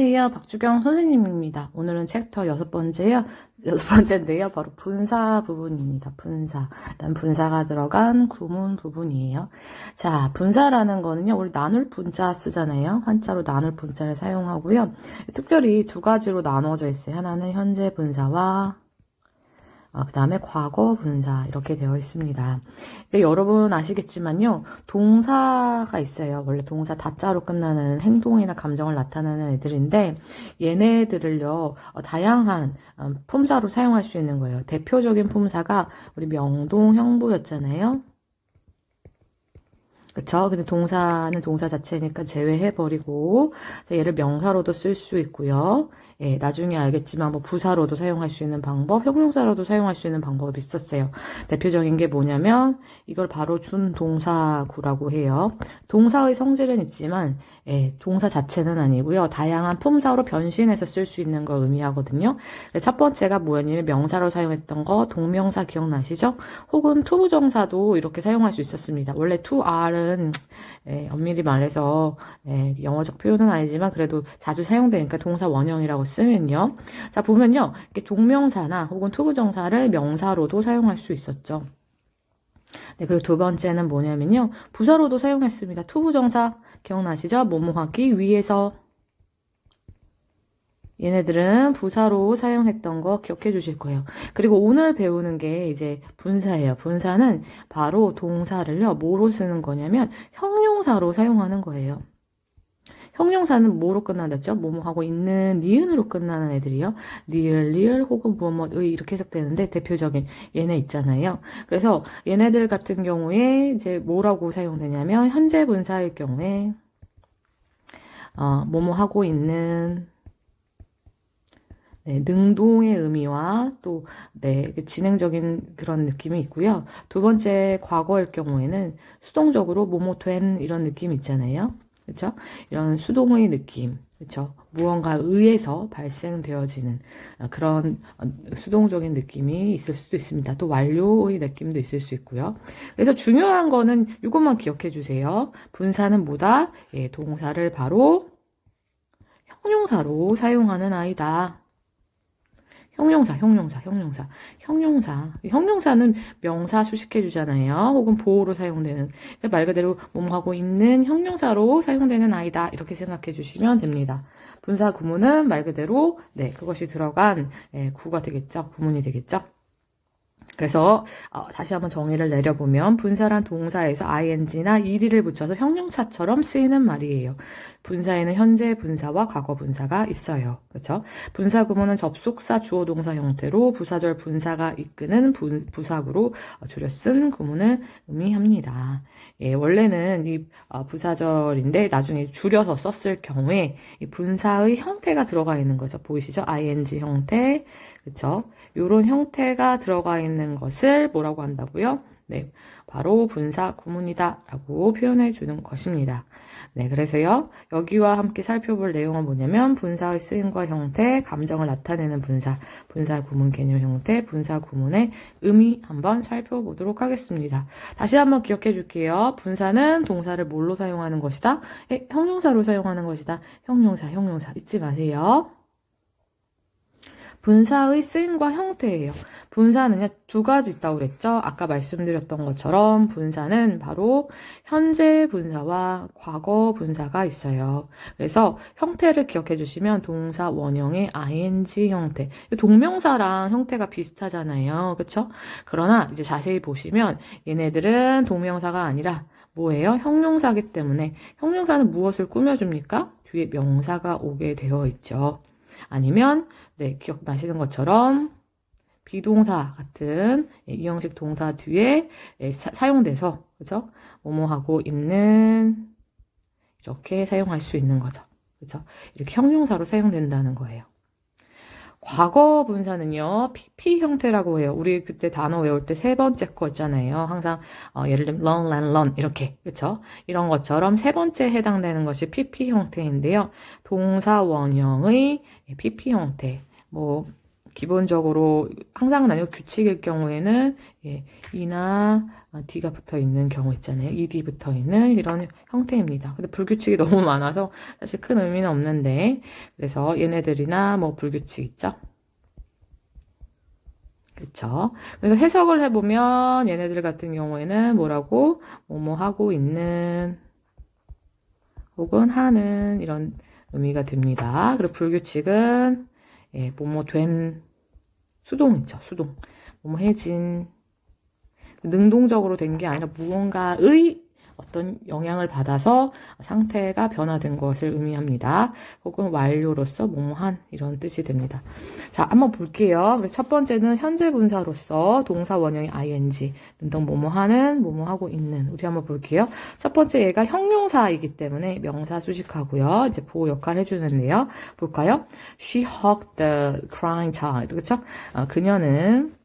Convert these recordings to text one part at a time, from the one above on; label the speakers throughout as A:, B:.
A: 안녕하세요. 박주경 선생님입니다. 오늘은 챕터 여섯 번째요. 여섯 번째인데요. 바로 분사 부분입니다. 분사. 일단 분사가 들어간 구문 부분이에요. 자, 분사라는 거는요. 우리 나눌 분자 쓰잖아요. 한자로 나눌 분자를 사용하고요. 특별히 두 가지로 나눠져 있어요. 하나는 현재 분사와 아, 그 다음에 과거 분사 이렇게 되어 있습니다. 근데 여러분 아시겠지만요. 동사가 있어요. 원래 동사 다자로 끝나는 행동이나 감정을 나타내는 애들인데 얘네들을요. 어, 다양한 어, 품사로 사용할 수 있는 거예요. 대표적인 품사가 우리 명동 형부였잖아요. 그쵸? 근데 동사는 동사 자체니까 제외해버리고, 얘를 명사로도 쓸 수 있고요. 예, 나중에 알겠지만 뭐 부사로도 사용할 수 있는 방법, 형용사로도 사용할 수 있는 방법이 있었어요. 대표적인 게 뭐냐면 이걸 바로 준동사구라고 해요. 동사의 성질은 있지만 예, 동사 자체는 아니고요. 다양한 품사로 변신해서 쓸 수 있는 걸 의미하거든요. 첫 번째가 뭐였냐면 명사로 사용했던 거 동명사 기억나시죠? 혹은 투부정사도 이렇게 사용할 수 있었습니다. 원래 to are은 예, 엄밀히 말해서 예, 영어적 표현은 아니지만 그래도 자주 사용되니까 동사 원형이라고 쓰면요. 자 보면요, 이렇게 동명사나 혹은 투부정사를 명사로도 사용할 수 있었죠. 네, 그리고 두 번째는 뭐냐면요, 부사로도 사용했습니다. 투부정사 기억나시죠? 뭐뭐하기 위해서 얘네들은 부사로 사용했던 거 기억해 주실 거예요. 그리고 오늘 배우는 게 이제 분사예요. 분사는 바로 동사를요, 뭐로 쓰는 거냐면 형용사로 사용하는 거예요. 형용사는 뭐로 끝나죠? 뭐뭐 하고 있는 니은으로 끝나는 애들이요. 리을, 리을 혹은 무엇무엇의 이렇게 해석되는데 대표적인 얘네 있잖아요. 그래서 얘네들 같은 경우에 이제 뭐라고 사용되냐면 현재 분사일 경우에 어, 뭐뭐 하고 있는 네, 능동의 의미와 또 네, 진행적인 그런 느낌이 있고요. 두 번째 과거일 경우에는 수동적으로 뭐뭐 된 이런 느낌 있잖아요. 그렇죠? 이런 수동의 느낌, 그렇죠? 무언가 의해서 발생되어지는 그런 수동적인 느낌이 있을 수도 있습니다. 또 완료의 느낌도 있을 수 있고요. 그래서 중요한 거는 이것만 기억해 주세요. 분사는 뭐다? 예, 동사를 바로 형용사로 사용하는 아이다. 형용사, 형용사, 형용사, 형용사. 형용사는 명사 수식해 주잖아요. 혹은 보호로 사용되는 말 그대로 몸하고 있는 형용사로 사용되는 아이다. 이렇게 생각해 주시면 됩니다. 분사 구문은 말 그대로 네 그것이 들어간 네, 구가 되겠죠. 구문이 되겠죠. 그래서 어, 다시 한번 정의를 내려보면 분사란 동사에서 ing나 ed를 붙여서 형용사처럼 쓰이는 말이에요. 분사에는 현재 분사와 과거 분사가 있어요. 그렇죠? 분사 구문은 접속사 주어 동사 형태로 부사절 분사가 이끄는 부, 부사구로 어, 줄여 쓴 구문을 의미합니다. 예, 원래는 이 어, 부사절인데 나중에 줄여서 썼을 경우에 이 분사의 형태가 들어가 있는 거죠. 보이시죠? ing 형태, 그렇죠? 이런 형태가 들어가 있는 것을 뭐라고 한다고요? 네, 바로 분사 구문이다 라고 표현해 주는 것입니다. 네, 그래서요, 여기와 함께 살펴볼 내용은 뭐냐면, 분사의 쓰임과 형태, 감정을 나타내는 분사, 분사 구문 개념 형태, 분사 구문의 의미 한번 살펴보도록 하겠습니다. 다시 한번 기억해 줄게요. 분사는 동사를 뭘로 사용하는 것이다? 에, 형용사로 사용하는 것이다. 형용사, 형용사. 잊지 마세요. 분사의 쓰임과 형태예요. 분사는요, 두 가지 있다고 그랬죠? 아까 말씀드렸던 것처럼 분사는 바로 현재 분사와 과거 분사가 있어요. 그래서 형태를 기억해 주시면 동사 원형의 ing 형태. 동명사랑 형태가 비슷하잖아요. 그쵸? 그러나 이제 자세히 보시면 얘네들은 동명사가 아니라 뭐예요? 형용사기 때문에 형용사는 무엇을 꾸며줍니까? 뒤에 명사가 오게 되어 있죠. 아니면 네, 기억나시는 것처럼 비동사 같은 예, 이형식 동사 뒤에 예, 사, 용돼서 그죠? 뭐뭐 하고 있는 이렇게 사용할 수 있는 거죠. 그죠? 이렇게 형용사로 사용된다는 거예요. 과거 분사는요, PP 형태라고 해요. 우리 그때 단어 외울 때 세 번째 거 있잖아요. 항상, 어, 예를 들면, learn, learn, learn, 이렇게. 그쵸? 이런 것처럼 세 번째 해당되는 것이 PP 형태인데요. 동사 원형의 PP 형태. 뭐, 기본적으로 항상은 아니고 규칙일 경우에는 예, 이나 아, D가 붙어 있는 경우 있잖아요. ED 붙어 있는 이런 형태입니다. 근데 불규칙이 너무 많아서 사실 큰 의미는 없는데 그래서 얘네들이나 뭐 불규칙 있죠. 그쵸? 그래서 해석을 해보면 얘네들 같은 경우에는 뭐라고 뭐뭐 하고 있는 혹은 하는 이런 의미가 됩니다. 그리고 불규칙은 예, 뭐뭐 된 수동 있죠. 수동. 뭐뭐 해진 능동적으로 된 게 아니라 무언가의 어떤 영향을 받아서 상태가 변화된 것을 의미합니다. 혹은 완료로서 뭐뭐한 이런 뜻이 됩니다. 자, 한번 볼게요. 첫 번째는 현재 분사로서 동사 원형이 ing, 능동 뭐뭐하는, 뭐뭐하고 있는. 우리 한번 볼게요. 첫 번째 얘가 형용사이기 때문에 명사 수식하고요. 이제 보호 역할 해주는데요. 볼까요? She hugged the crying child. 그쵸? 어, 그녀는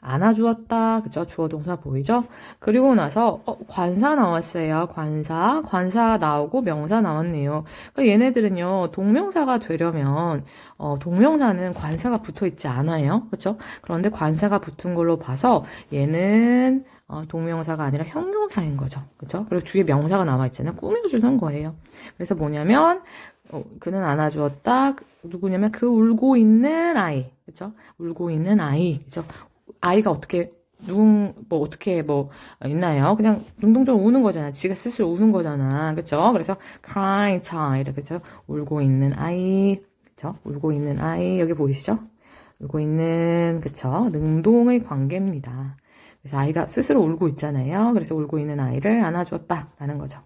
A: 안아주었다. 그죠? 주어 동사 보이죠? 그리고 나서 어, 관사 나왔어요. 관사. 관사 나오고 명사 나왔네요. 그러니까 얘네들은요. 동명사가 되려면 어, 동명사는 관사가 붙어 있지 않아요. 그렇죠? 그런데 관사가 붙은 걸로 봐서 얘는 어, 동명사가 아니라 형용사인 거죠. 그렇죠? 그리고 뒤에 명사가 나와 있잖아요. 꾸며주는 거예요. 그래서 뭐냐면 어, 그는 안아주었다. 누구냐면 그 울고 있는 아이. 그렇죠? 울고 있는 아이. 그렇죠? 아이가 어떻게 누군 뭐 어떻게 뭐 있나요? 그냥 능동적으로 우는 거잖아. 지가 스스로 우는 거잖아. 그렇죠? 그래서 crying child 그렇죠? 울고 있는 아이. 그렇죠? 울고 있는 아이 여기 보이시죠? 울고 있는 그렇죠? 능동의 관계입니다. 그래서 아이가 스스로 울고 있잖아요. 그래서 울고 있는 아이를 안아주었다라는 거죠.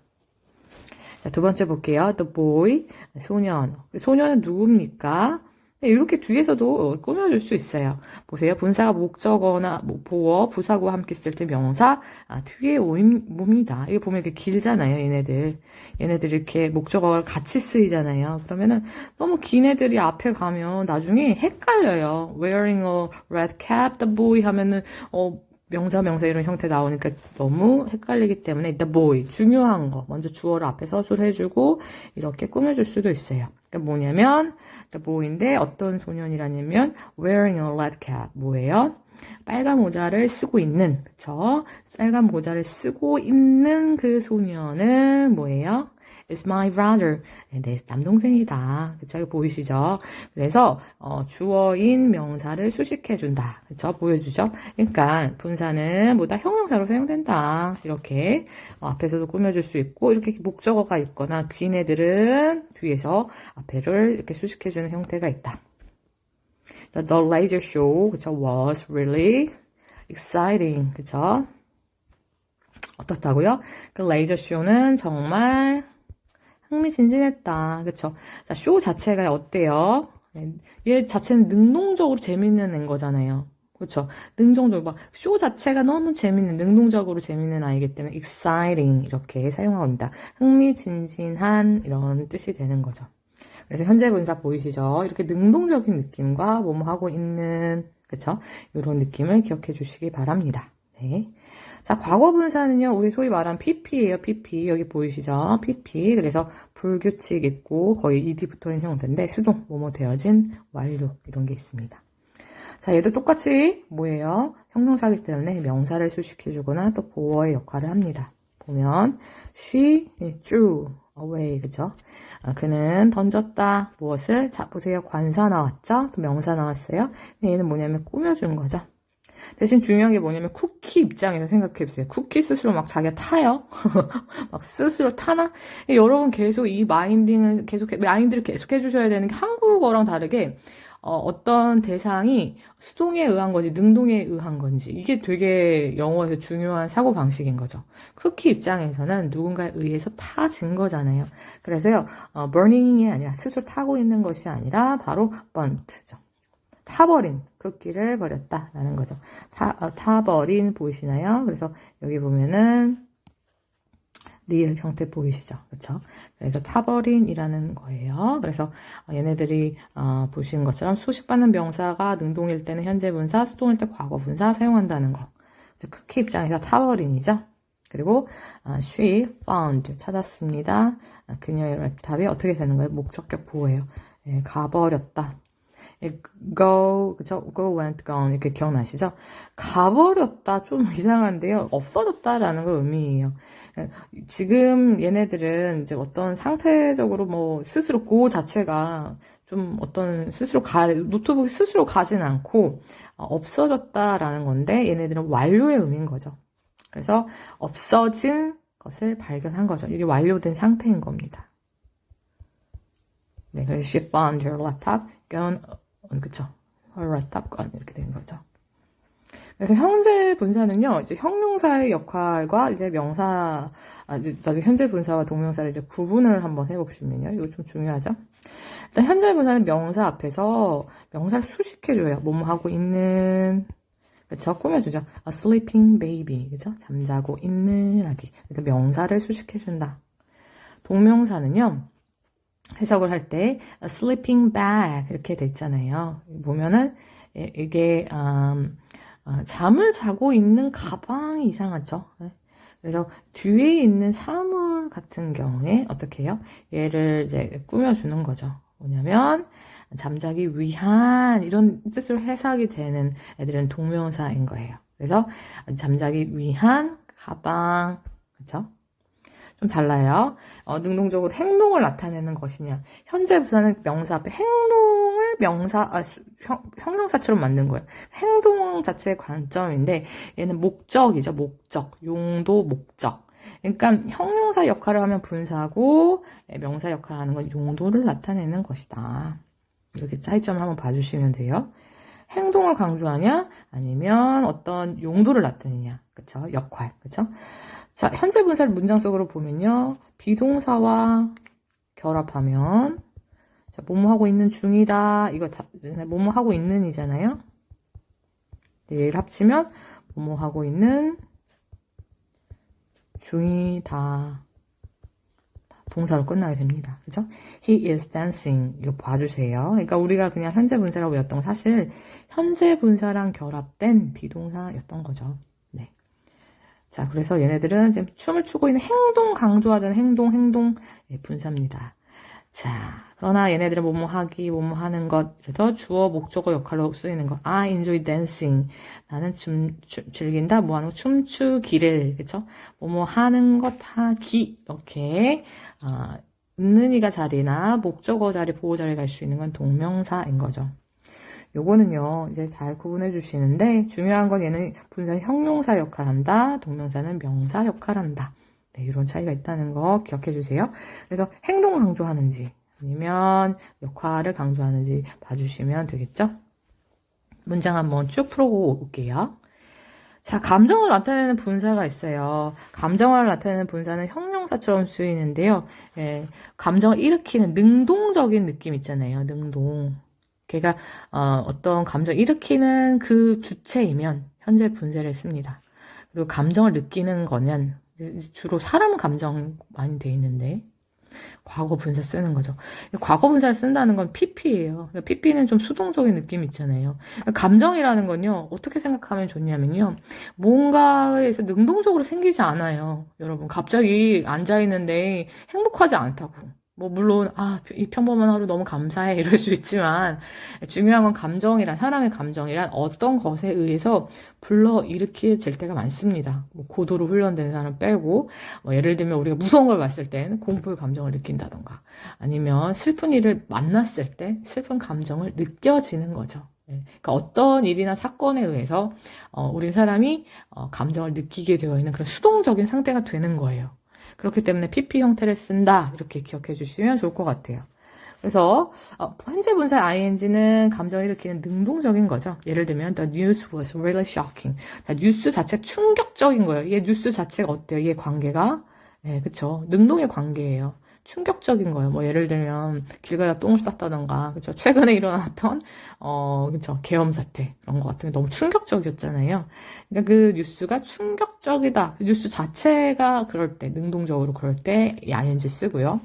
A: 자, 두 번째 볼게요. The boy, 소년. 소년은 누굽니까? 네, 이렇게 뒤에서도 꾸며줄 수 있어요. 보세요. 분사가 목적어나 뭐 보어, 부사구와 함께 쓸 때 명사 아, 뒤에 옵니다. 이거 보면 이렇게 길잖아요. 얘네들. 얘네들 이렇게 목적어가 같이 쓰이잖아요. 그러면은 너무 긴 애들이 앞에 가면 나중에 헷갈려요. Wearing a red cap, the boy 하면은 어 명사 명사 이런 형태 나오니까 너무 헷갈리기 때문에 the boy 중요한 거 먼저 주어를 앞에 서술 해 주고 이렇게 꾸며 줄 수도 있어요. 그러니까 뭐냐면 the boy인데 어떤 소년이라냐면 wearing a red cap 뭐예요? 빨간 모자를 쓰고 있는 그쵸? 빨간 모자를 쓰고 있는 그 소년은 뭐예요? It's my brother. 네, 내 남동생이다. 그쵸? 이거 보이시죠? 그래서, 어, 주어인 명사를 수식해 준다. 그쵸? 보여주죠? 그러니까, 분사는 뭐다 형용사로 사용된다. 이렇게, 어, 앞에서도 꾸며줄 수 있고, 이렇게 목적어가 있거나, 긴 애들은 뒤에서 앞에를 이렇게 수식해 주는 형태가 있다. The laser show, 그쵸? was really exciting. 그쵸? 어떻다고요? 그 레이저 쇼는 정말 흥미진진했다. 그쵸? 자, 쇼 자체가 어때요? 네, 얘 자체는 능동적으로 재밌는 앤 거잖아요. 그쵸? 능동적으로 막, 쇼 자체가 너무 재밌는, 능동적으로 재밌는 아이기 때문에 exciting 이렇게 사용합니다. 흥미진진한 이런 뜻이 되는 거죠. 그래서 현재 분사 보이시죠? 이렇게 능동적인 느낌과 뭐뭐 하고 있는, 그쵸? 이런 느낌을 기억해 주시기 바랍니다. 네. 자, 과거 분사는요, 우리 소위 말한 PP예요, PP. 여기 보이시죠? PP. 그래서 불규칙 있고 거의 ED 붙어 있는 형태인데 수동, 뭐뭐 되어진, 완료 이런 게 있습니다. 자, 얘도 똑같이 뭐예요? 형용사기 때문에 명사를 수식해주거나 또 보어의 역할을 합니다. 보면 she drew away 그죠? 아, 그는 던졌다 무엇을? 자 보세요 관사 나왔죠? 또 명사 나왔어요. 얘는 뭐냐면 꾸며주는 거죠. 대신 중요한 게 뭐냐면 쿠키 입장에서 생각해 보세요. 쿠키 스스로 막 자기가 타요? 막 스스로 타나? 여러분 계속 이 마인딩을 계속, 마인드를 계속 해주셔야 되는 게 한국어랑 다르게 어, 떤 대상이 수동에 의한 건지 능동에 의한 건지 이게 되게 영어에서 중요한 사고 방식인 거죠. 쿠키 입장에서는 누군가에 의해서 타진 거잖아요. 그래서요, 어, burning이 아니라 스스로 타고 있는 것이 아니라 바로 burnt죠. 타버린 쿠키를 버렸다라는 거죠. 타, 어, 타버린 보이시나요? 그래서 여기 보면은 리을 형태 보이시죠? 그렇죠? 그래서 타버린이라는 거예요. 그래서 얘네들이 어, 보시는 것처럼 수식받는 명사가 능동일 때는 현재 분사, 수동일 때 과거 분사 사용한다는 거. 쿠키 입장에서 타버린이죠. 그리고 어, she found 찾았습니다. 아, 그녀의 답이 어떻게 되는 거예요? 목적격 보호예요. 예, 가버렸다. 예, go, 그쵸? go, went, gone. 이렇게 기억나시죠? 가버렸다. 좀 이상한데요. 없어졌다라는 걸 의미해요. 예, 지금 얘네들은 이제 어떤 상태적으로 뭐 스스로 고 자체가 좀 어떤 스스로 가, 노트북이 스스로 가진 않고 어, 없어졌다라는 건데 얘네들은 완료의 의미인 거죠. 그래서 없어진 것을 발견한 거죠. 이게 완료된 상태인 겁니다. 네, 그래서 she found her laptop gone, 어, 그쵸. her laptop gone 이렇게 되는 거죠. 그래서 현재 분사는요, 이제 형용사의 역할과 이제 명사, 아, 현재 분사와 동명사를 이제 구분을 한번 해보시면요. 이거 좀 중요하죠? 일단 현재 분사는 명사 앞에서 명사를 수식해줘요. 뭐뭐 하고 있는, 그쵸? 꾸며주죠. A sleeping baby. 그죠? 잠자고 있는 아기. 그러니까 명사를 수식해준다. 동명사는요, 해석을 할 때, sleeping bag. 이렇게 돼 있잖아요. 보면은, 이- 이게, 음, 아, 잠을 자고 있는 가방이 이상하죠. 네. 그래서 뒤에 있는 사물 같은 경우에 어떻게 해요? 얘를 이제 꾸며주는 거죠. 뭐냐면, 잠자기 위한 이런 뜻으로 해석이 되는 애들은 동명사인 거예요. 그래서 잠자기 위한 가방, 그쵸? 좀 달라요. 어, 능동적으로 행동을 나타내는 것이냐. 현재 부사는 명사 앞에 행동을 명사, 아, 형용사처럼 만든 거예요. 행동 자체의 관점인데 얘는 목적이죠. 목적. 용도 목적. 그러니까 형용사 역할을 하면 분사고 예, 명사 역할을 하는 건 용도를 나타내는 것이다. 이렇게 차이점 한번 봐주시면 돼요. 행동을 강조하냐 아니면 어떤 용도를 나타내냐. 그쵸? 역할. 그쵸? 자, 현재 분사를 문장 속으로 보면요. 비동사와 결합하면 자, 뭐뭐 하고 있는 중이다. 이거 다 뭐뭐 하고 있는이잖아요. 네, 얘를 합치면 뭐뭐 하고 있는 중이다. 동사로 끝나게 됩니다. 그죠? He is dancing. 이거 봐주세요. 그러니까 우리가 그냥 현재 분사라고 외웠던 건 사실 현재 분사랑 결합된 비동사였던 거죠. 네. 자, 그래서 얘네들은 지금 춤을 추고 있는 행동 강조하자는 행동, 행동 예, 분사입니다. 자, 그러나 얘네들은 뭐뭐 하기, 뭐뭐 하는 것, 그래서 주어, 목적어 역할로 쓰이는 것. I enjoy dancing. 나는 춤, 춤 즐긴다, 뭐 하는 거, 춤추기를, 그쵸? 뭐뭐 하는 것 하기, 이렇게, 아, 있는 이가 자리나 목적어 자리, 보호 자리 갈 수 있는 건 동명사인 거죠. 요거는요, 이제 잘 구분해 주시는데, 중요한 건 얘는 분사는 형용사 역할 한다, 동명사는 명사 역할 한다. 네, 이런 차이가 있다는 거 기억해 주세요. 그래서 행동 강조하는지, 아니면 역할을 강조하는지 봐주시면 되겠죠? 문장 한번 쭉 풀어보고 올게요. 자, 감정을 나타내는 분사가 있어요. 감정을 나타내는 분사는 형용사처럼 쓰이는데요. 예, 감정을 일으키는 능동적인 느낌 있잖아요. 능동. 걔가 어, 어떤 감정을 일으키는 그 주체이면 현재 분사를 씁니다. 그리고 감정을 느끼는 거는 주로 사람 감정 많이 돼 있는데 과거 분사 쓰는 거죠. 과거 분사를 쓴다는 건 PP예요. PP는 좀 수동적인 느낌이 있잖아요. 감정이라는 건요, 어떻게 생각하면 좋냐면요, 뭔가에서 능동적으로 생기지 않아요. 여러분, 갑자기 앉아있는데 행복하지 않다고. 뭐, 물론, 아, 이 평범한 하루 너무 감사해. 이럴 수 있지만, 중요한 건 감정이란, 사람의 감정이란 어떤 것에 의해서 불러 일으켜질 때가 많습니다. 뭐 고도로 훈련된 사람 빼고, 뭐 예를 들면 우리가 무서운 걸 봤을 땐 공포의 감정을 느낀다던가, 아니면 슬픈 일을 만났을 때 슬픈 감정을 느껴지는 거죠. 예, 그러니까 어떤 일이나 사건에 의해서 어, 우리 사람이 어, 감정을 느끼게 되어 있는 그런 수동적인 상태가 되는 거예요. 그렇기 때문에 PP 형태를 쓴다 이렇게 기억해 주시면 좋을 것 같아요. 그래서 어, 현재 분사 ing는 감정을 일으키는 능동적인 거죠. 예를 들면 the news was really shocking. 자, 뉴스 자체가 충격적인 거예요. 얘 뉴스 자체가 어때요? 얘 관계가 네, 그쵸. 능동의 관계예요. 충격적인 거예요. 뭐 예를 들면 길 가다 똥을 쌌다던가, 그쵸. 최근에 일어났던 어, 그쵸. 계엄 사태 그런 거 같은 게 너무 충격적이었잖아요. 그러니까 그 뉴스가 충격적이다. 그 뉴스 자체가 그럴 때, 능동적으로 그럴 때 ing 쓰고요.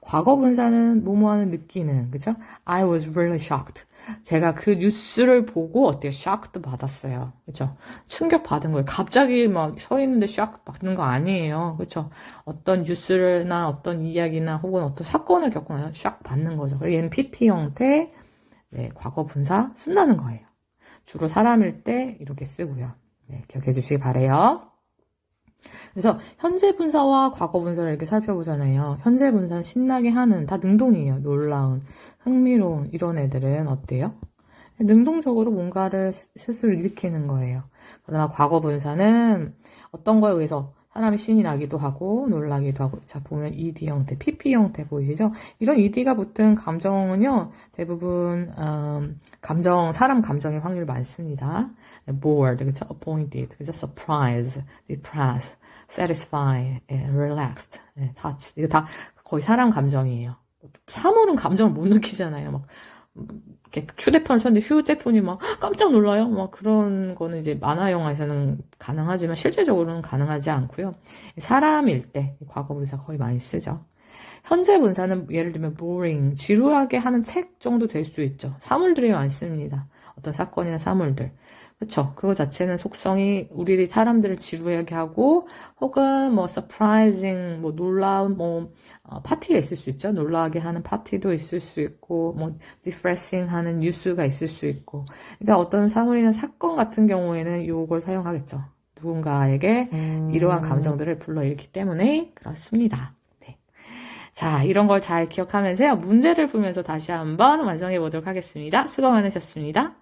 A: 과거 분사는 뭐뭐하는 느끼는, 그죠? I was really shocked. 제가 그 뉴스를 보고 어때요? shocked 받았어요. 그죠? 충격 받은 거예요. 갑자기 막 서 있는데 shock 받는 거 아니에요. 그죠? 어떤 뉴스나 어떤 이야기나 혹은 어떤 사건을 겪고 나서 shock 받는 거죠. 그래서 얘는 PP 형태, 네, 과거 분사 쓴다는 거예요. 주로 사람일 때 이렇게 쓰고요. 네, 기억해 주시기 바래요. 그래서 현재 분사와 과거 분사를 이렇게 살펴보잖아요. 현재 분사는 신나게 하는 다 능동이에요. 놀라운, 흥미로운 이런 애들은 어때요? 능동적으로 뭔가를 스- 스스로 일으키는 거예요. 그러나 과거 분사는 어떤 거에 의해서 사람이 신이 나기도 하고 놀라기도 하고 자 보면 ed 형태, pp 형태 보이시죠? 이런 ed가 붙은 감정은요 대부분 음, 감정 사람 감정의 확률 많습니다. bored, 그렇죠? appointed, 그렇죠? surprise, depressed, satisfied, 예, relaxed, 예, touch 이거 다 거의 사람 감정이에요. 사물은 감정을 못 느끼잖아요. 막 이렇게 휴대폰을 쳤는데 휴대폰이 막 깜짝 놀라요. 막 그런 거는 이제 만화 영화에서는 가능하지만 실제적으로는 가능하지 않고요. 사람일 때 과거 분사 거의 많이 쓰죠. 현재 분사는 예를 들면 boring, 지루하게 하는 책 정도 될 수 있죠. 사물들이 많습니다. 어떤 사건이나 사물들. 그쵸. 그거 자체는 속성이 우리 사람들을 지루하게 하고 혹은 뭐 surprising, 뭐 놀라운 뭐 어, 파티가 있을 수 있죠. 놀라게 하는 파티도 있을 수 있고 뭐 디프레싱 하는 뉴스가 있을 수 있고. 그러니까 어떤 사물이나 사건 같은 경우에는 이걸 사용하겠죠. 누군가에게 이러한 감정들을 불러일으키기 때문에 그렇습니다. 네. 자, 이런 걸 잘 기억하면서요. 문제를 풀면서 다시 한번 완성해 보도록 하겠습니다. 수고 많으셨습니다.